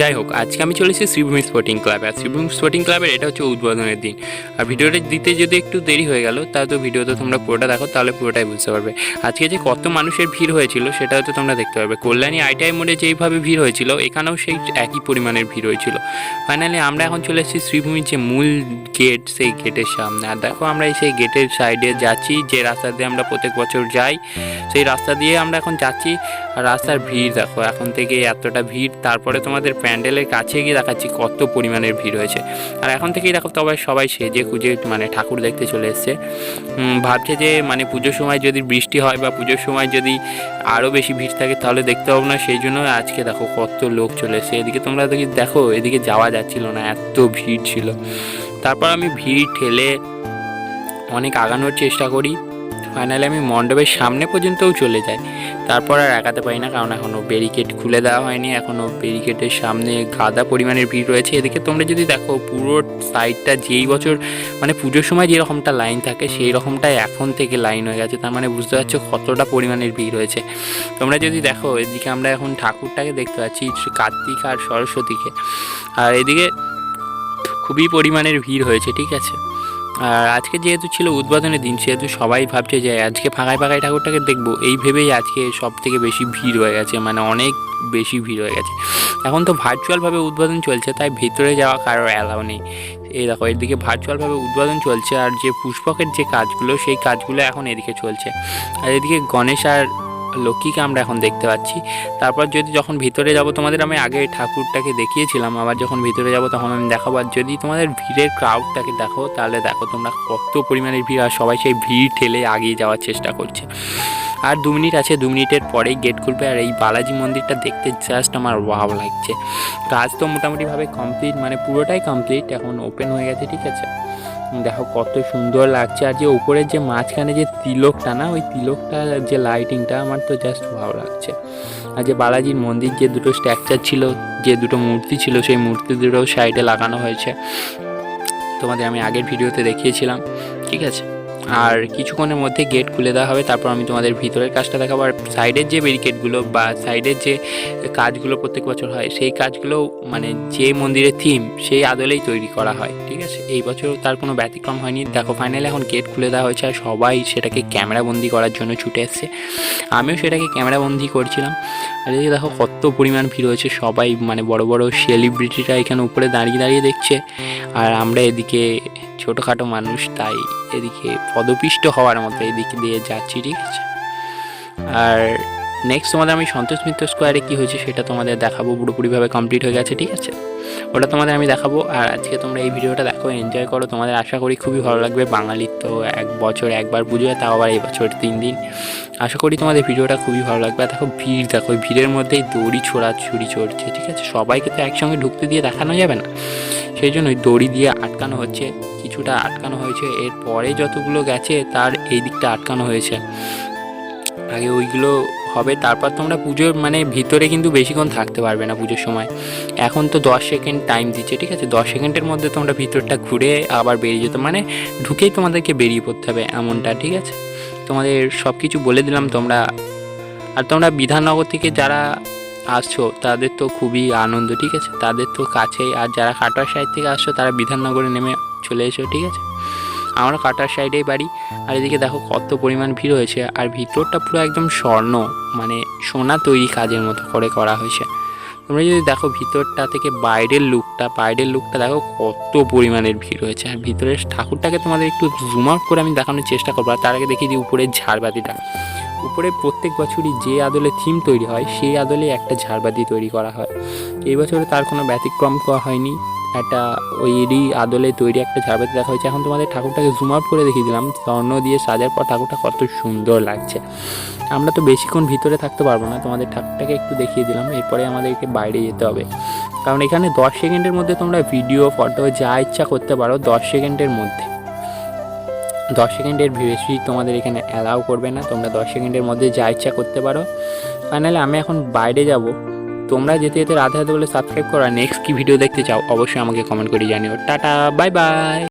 যাই হোক, আজকে আমি চলেছি শ্রীভূমি স্পোর্টিং ক্লাবে আর শ্রীভূমি স্পোর্টিং ক্লাবের এটা হচ্ছে উদ্বোধনের দিন। আর ভিডিওটা দিতে যদি একটু দেরি হয়ে গেল তাহলে তো ভিডিওতে তোমরা পুরোটা দেখো, তাহলে পুরোটাই বুঝতে পারবে। আজকে যে কত মানুষের ভিড় হয়েছিল সেটা হয়তো তোমরা দেখতে পারবে। কল্যাণী আইটিআই মোড়ে যেইভাবে ভিড় হয়েছিল, এখানেও সেই একই পরিমাণের ভিড় হয়েছিল। ফাইনালি আমরা এখন চলে এসেছি শ্রীভূমির যে মূল গেট, সেই গেটের সামনে। আর দেখো, আমরা সেই গেটের সাইডে যাচ্ছি, যে রাস্তা দিয়ে আমরা প্রত্যেক বছর যাই, সেই রাস্তা দিয়ে আমরা এখন যাচ্ছি। আর রাস্তার ভিড় দেখো, এখন থেকে এতটা ভিড়। তারপরে তোমাদের প্যান্ডেলের কাছে গিয়ে দেখাচ্ছি কত পরিমাণের ভিড় হয়েছে। আর এখন থেকেই দেখো তবে সবাই সেজে খুঁজে মানে ঠাকুর দেখতে চলে এসছে। ভাবছে যে মানে পুজোর সময় যদি বৃষ্টি হয় বা পুজোর সময় যদি আরও বেশি ভিড় থাকে তাহলে দেখতে পাবো না, সেই জন্য আজকে দেখো কত লোক চলে এসছে। এদিকে তোমরা দেখো, এদিকে যাওয়া যাচ্ছিল না, এত ভিড় ছিল। তারপর আমি ভিড় ঠেলে অনেক আগানোর চেষ্টা করি। ফাইনালি আমি মণ্ডপের সামনে পর্যন্তও চলে যাই। তারপর আর একাতে পারি না, কারণ এখনও ব্যারিকেড খুলে দেওয়া হয়নি। এখনও ব্যারিকেডের সামনে গাদা পরিমাণের ভিড় রয়েছে। এদিকে তোমরা যদি দেখো, পুরো সাইডটা যেই বছর মানে পুজোর সময় যেরকমটা লাইন থাকে সেই রকমটাই এখন থেকে লাইন হয়ে গেছে। তার মানে বুঝতে পারছ কতটা পরিমাণের ভিড় হয়েছে তোমরা যদি দেখো, এদিকে আমরা এখন ঠাকুরটাকে দেখতে পাচ্ছি কার্তিক আর সরস্বতীকে। আর এদিকে খুবই পরিমাণের ভিড় হয়েছে, ঠিক আছে? আর আজকে যেহেতু ছিল উদ্বোধনের দিন, সেহেতু সবাই ভাবছে যে আজকে ফাঁকায় ফাঁকায় ঠাকুরটাকে দেখব। এই ভেবেই আজকে সব থেকে বেশি ভিড় হয়ে গেছে মানে অনেক বেশি ভিড় হয়ে গেছে। এখন তো ভার্চুয়ালভাবে উদ্বোধন চলছে, তাই ভেতরে যাওয়া কারোর অ্যালাউ নেই। এই দেখো, এদিকে ভার্চুয়ালভাবে উদ্বোধন চলছে, আর যে পুষ্পকের যে কাজগুলো, সেই কাজগুলো এখন এদিকে চলছে। আর এদিকে গণেশ আর লক্ষ্মীকে আমরা এখন দেখতে পাচ্ছি। তারপর যদি যখন ভিতরে যাব তোমাদের, আমি আগে ঠাকুরটাকে দেখিয়েছিলাম, আবার যখন ভিতরে যাব তখন আমি দেখাবো। আর যদি তোমাদের ভিড়ের ক্রাউডটাকে দেখো, তাহলে দেখো তোমরা কত পরিমাণের ভিড়, আর সবাই সেই ভিড় ঠেলে আগিয়ে যাওয়ার চেষ্টা করছে। আর দু মিনিট আছে, দু মিনিটের পরেই গেট খুলবে, আর এই বালাজি মন্দিরটা দেখতে জাস্ট আমার ওয়াও লাগছে। কাজ তো মোটামুটিভাবে কমপ্লিট মানে পুরোটাই কমপ্লিট এখন ওপেন হয়ে গেছে, ঠিক আছে? দেখো কত সুন্দর লাগছে। আর যে উপরের যে মাঝখানে যে তিলকটা না, ওই তিলকটা যে লাইটিংটা আমার তো জাস্ট ভালো লাগছে। আর যে বালাজির মন্দির যে দুটো স্ট্রাকচার ছিল, যে দুটো মূর্তি ছিল, সেই মূর্তি দুটো সাইডে লাগানো হয়েছে। তোমাদের আমি আগের ভিডিওতে দেখিয়েছিলাম, ঠিক আছে? আর কিছুক্ষণের মধ্যে গেট খুলে দেওয়া হবে। তারপর আমি তোমাদের ভিতরের কাজটা দেখাবো। আর সাইডের যে ব্যারিকেডগুলো বা সাইডের যে কাজগুলো প্রত্যেক বছর হয়, সেই কাজগুলো মানে যে মন্দিরের থিম সেই আদলেই তৈরি করা হয়, ঠিক আছে? এই বছর তার কোনো ব্যতিক্রম হয়নি। দেখো ফাইনালি এখন গেট খুলে দেওয়া হয়েছে আর সবাই সেটাকে ক্যামেরাবন্দি করার জন্য ছুটে এসছে। আমিও সেটাকে ক্যামেরাবন্দি করছিলাম। আর এদিকে দেখো, কত পরিমাণ ভিড় হয়েছে। সবাই মানে বড় বড় সেলিব্রিটিরা এখানে উপরে দাঁড়িয়ে দাঁড়িয়ে দেখছে। আর আমরা এদিকে ছোটোখাটো মানুষ, তাই এদিকে পদপিষ্ট হওয়ার মতো এদিক দিয়ে যাচ্ছি, ঠিক আছে? আর নেক্সট তোমাদের আমি সন্তোষ মিত্র স্কোয়ারে কী হয়েছে সেটা তোমাদের দেখাবো, পুরোপুরিভাবে কমপ্লিট হয়ে গেছে, ঠিক আছে? ওটা তোমাদের আমি দেখাবো, আর আজকে তোমরা এই ভিডিওটা দেখো এনজয় করো, তোমাদের আশা করি খুবই ভালো লাগবে। বাঙালির তো এক বছর একবার পুজো তাও আবার এই বছর তিন দিন। আশা করি তোমাদের ভিডিওটা খুবই ভালো লাগবে। আর দেখো ভিড়, দেখো ভিড়ের মধ্যেই দড়ি ছোড়া ছুরি চড়ছে, ঠিক আছে? সবাইকে তো একসঙ্গে ঢুকতে দিয়ে দেখানো যাবে না। সেই জন্য দড়ি দিয়ে আটকানো হচ্ছে। কিছুটা আটকানো হয়েছে। এরপরে যতগুলো গেছে, তার এই দিকটা আটকানো হয়েছে। আগে ওইগুলো হবে, তারপর তোমরা পুজোর মানে ভিতরে কিন্তু বেশিক্ষণ থাকতে পারবে না পুজোর সময়। এখন তো দশ সেকেন্ড টাইম দিচ্ছে, ঠিক আছে? দশ সেকেন্ডের মধ্যে তোমরা ভিতরটা ঘুরে আবার বেরিয়ে যেতে মানে ঢুকেই তোমাদেরকে বেরিয়ে পড়তে হবে এমনটা, ঠিক আছে? তোমাদের সব কিছু বলে দিলাম তোমরা। আর তোমরা বিধাননগর থেকে যারা আসছো, তাদের তো খুবই আনন্দ, ঠিক আছে? তাদের তো কাছেই। আর যারা কাটোয়ার সাইড থেকে আসছো, তারা বিধাননগরে নেমে চলে এসো, ঠিক আছে? আমরা কাটার সাইডেই বাড়ি, আর এদিকে দেখো কত পরিমাণ ভিড় হয়েছে, আর ভিতরটা পুরো একদম স্বর্ণ মানে সোনা তৈরি কাজের মতো করে করা হয়েছে। তোমরা যদি দেখো ভিতরটা থেকে বাইরের লুকটা বাইরের লুকটা দেখো কত পরিমাণের ভিড় হয়েছে, আর ভিতরের ঠাকুরটাকে তোমাদের একটু জুম আউট করে আমি দেখানোর চেষ্টা করব, আর তার আগে দেখিয়ে দিই উপরের ঝাড়বাতিটা উপরে প্রত্যেক বছরই যে আদলে থিম তৈরি হয়, সেই আদলে একটা ঝাড়বাতি তৈরি করা হয়। এই বছরে তার কোনো ব্যতিক্রম করা হয়নি। একটা ওইরই আদলে তৈরি একটা ঝাড়বাতি দেখা হয়েছে। এখন তোমাদের ঠাকুরটাকে জুম আউট করে দেখিয়ে দিলাম। স্বর্ণ দিয়ে সাজার পর ঠাকুরটা কত সুন্দর লাগছে। আমরা তো বেশিক্ষণ ভিতরে থাকতে পারব না। তোমাদের ঠাকুরটাকে একটু দেখিয়ে দিলাম। এরপরে আমাদেরকে বাইরে যেতে হবে। কারণ এখানে দশ সেকেন্ডের মধ্যে তোমরা ভিডিও ফটো যা ইচ্ছা করতে পারো দশ সেকেন্ডের মধ্যে। দশ সেকেন্ডের বেশি তোমাদের এখানে অ্যালাউ করবে না। তোমরা দশ সেকেন্ডের মধ্যে যা ইচ্ছা করতে পারো। ফাইনালি আমি এখন বাইরে যাব। তোমরা যেতে যেতে রাধে রাধে বলে সাবস্ক্রাইব করা নেক্সট কি ভিডিও দেখতে চাও, অবশ্যই আমাকে কমেন্ট করে জানিও। Tata bye bye